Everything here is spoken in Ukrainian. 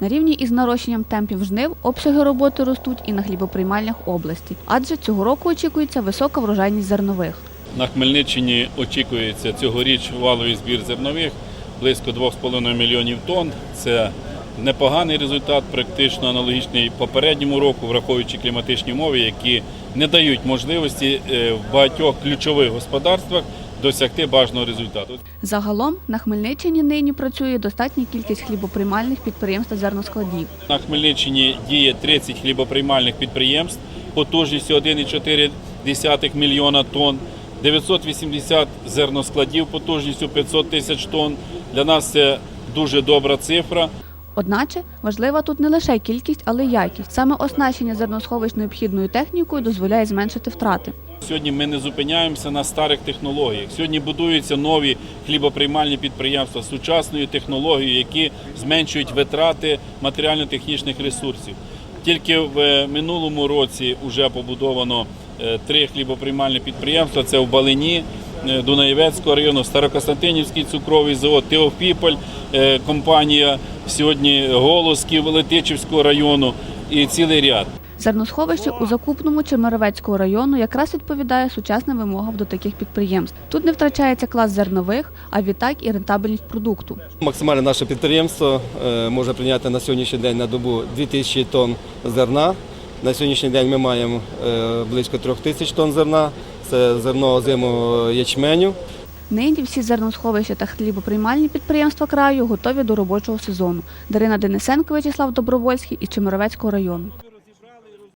На рівні із нарощенням темпів жнив обсяги роботи ростуть і на хлібоприймальнях області, адже цього року очікується висока врожайність зернових. На Хмельниччині очікується цьогоріч валовий збір зернових близько 2,5 мільйонів тонн. Це непоганий результат, практично аналогічний попередньому року, враховуючи кліматичні умови, які не дають можливості е, в багатьох ключових господарствах досягти бажаного результату. Загалом на Хмельниччині нині працює достатня кількість хлібоприймальних підприємств та зерноскладів. На Хмельниччині діє 30 хлібоприймальних підприємств потужністю 1,4 мільйона тонн, 980 зерноскладів потужністю 500 тисяч тонн. Для нас це дуже добра цифра. Одначе важлива тут не лише кількість, але й якість. Саме оснащення зерносховищ необхідною технікою дозволяє зменшити втрати. Сьогодні ми не зупиняємося на старих технологіях. Сьогодні будуються нові хлібоприймальні підприємства з сучасною технологією, які зменшують витрати матеріально-технічних ресурсів. Тільки в е, минулому році вже побудовано е, три хлібоприймальні підприємства. Це в Балині, е, Дунаєвецького району, Старокостянтинівський цукровий завод, Теофіполь, е, компанія сьогодні Голосків Летичівського району і цілий ряд. Зерносховище у Закупному Чемеровецького району якраз відповідає сучасним вимогам до таких підприємств. Тут не втрачається клас зернових, а відтак і рентабельність продукту. Максимально наше підприємство е, може прийняти на сьогоднішній день на добу 2000 тонн зерна. На сьогоднішній день ми маємо е, близько 3000 тонн зерна. Це зерно озимого ячменю. Нині всі зерносховища та хлібоприймальні підприємства краю готові до робочого сезону. Дарина Денисенко, Вячеслав Добровольський із Чемеровецького району.